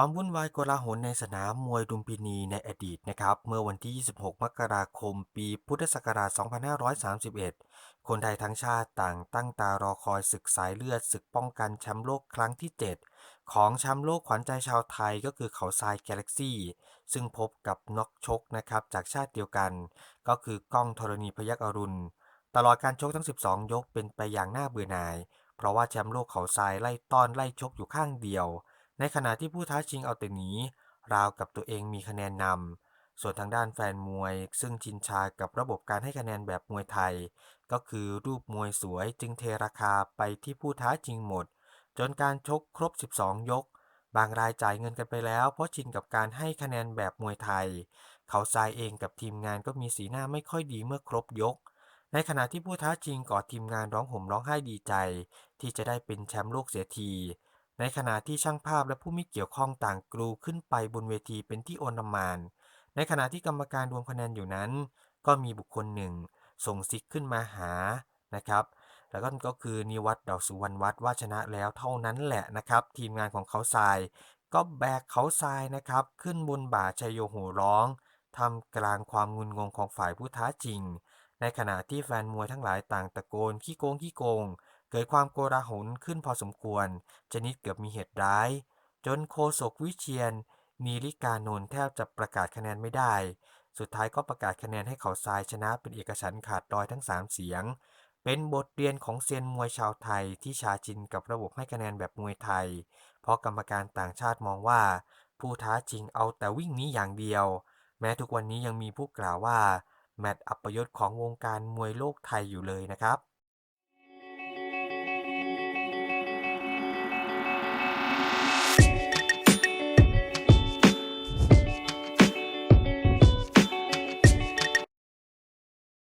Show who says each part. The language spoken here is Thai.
Speaker 1: ความวุ่นวายโกลาหลในสนามมวยลุมพินีในอดีตนะครับ เมื่อวันที่ 26 มกราคม ปีพุทธศักราช 2531 คนไทยทั้งชาติต่างตั้งตารอคอยศึกสายเลือดศึกป้องกันแชมป์โลกครั้งที่ 7 ของแชมป์โลกขวัญใจชาวไทยก็คือเขาทรายกาแล็กซี่ ซึ่งพบกับน็อกชกนะครับจากชาติเดียวกัน ก็คือกล้องธรณีพยักอรุณ ตลอดการชกทั้ง 12 ยกเป็นไปอย่างน่าเบื่อหน่าย เพราะว่าแชมป์โลกเขาทรายไล่ต้อนไล่ชกอยู่ข้างเดียว ในขณะที่ผู้ท้าชิงเอาแต่หนีราวกับตัวเองมีคะแนนนำ ส่วนทางด้านแฟนมวย ซึ่งชินชากับระบบการให้คะแนนแบบมวยไทย ก็คือรูปมวยสวยจึงเทราคาไปที่ผู้ท้าชิงหมด จนการชกครบ 12 ยก บางรายจ่ายเงินกันไปแล้ว เพราะชินกับการให้คะแนนแบบมวยไทย เขาทรายเองกับทีมงานก็มีสีหน้าไม่ค่อยดีเมื่อครบยก ในขณะที่ผู้ท้าชิงกอดทีมงานร้องห่มร้องไห้ดีใจ ที่จะได้เป็นแชมป์โลกเสียที ในขณะที่ช่างภาพและผู้ไม่เกี่ยวข้องต่างกรูขึ้นไปบนเวทีเป็นที่โอนามาน ในขณะที่กรรมการรวมคะแนนอยู่นั้น ก็มีบุคคลหนึ่ง ส่งซิกขึ้นมาหานะครับ แล้วก็ก็คือนิวัตดอกสุวรรณวัฒน์ว่าชนะแล้วเท่านั้นแหละนะครับ ทีมงานของเขาทราย ก็แบกเขาทรายนะครับ ขึ้นบนบ่าชัยโยโห่ร้องทำกลางความงุนงงของฝ่ายผู้ท้าจริง ในขณะที่แฟนมวยทั้งหลายต่างตะโกนขี้โกงขี้โกง เกิดความโกลาหลขึ้นพอสมควร ชนิดเกือบมีเหตุร้าย จนโคศกวิเชียนนีลิกานนท์แทบจะประกาศคะแนนไม่ได้ สุดท้ายก็ประกาศคะแนนให้เขาทรายชนะเป็นเอกฉันท์ขาดรอยทั้ง 3 เสียง เป็นบทเรียนของเซียนมวยชาวไทยที่ชาชินกับระบบให้คะแนนแบบมวยไทย เพราะกรรมการต่างชาติมองว่า ผู้ท้าชิงเอาแต่วิ่งหนี้อย่างเดียว แม้ทุกวันนี้ยังมีผู้กล่าวว่าแมตช์อัปยศของวงการมวยโลกไทยอยู่เลยนะครับ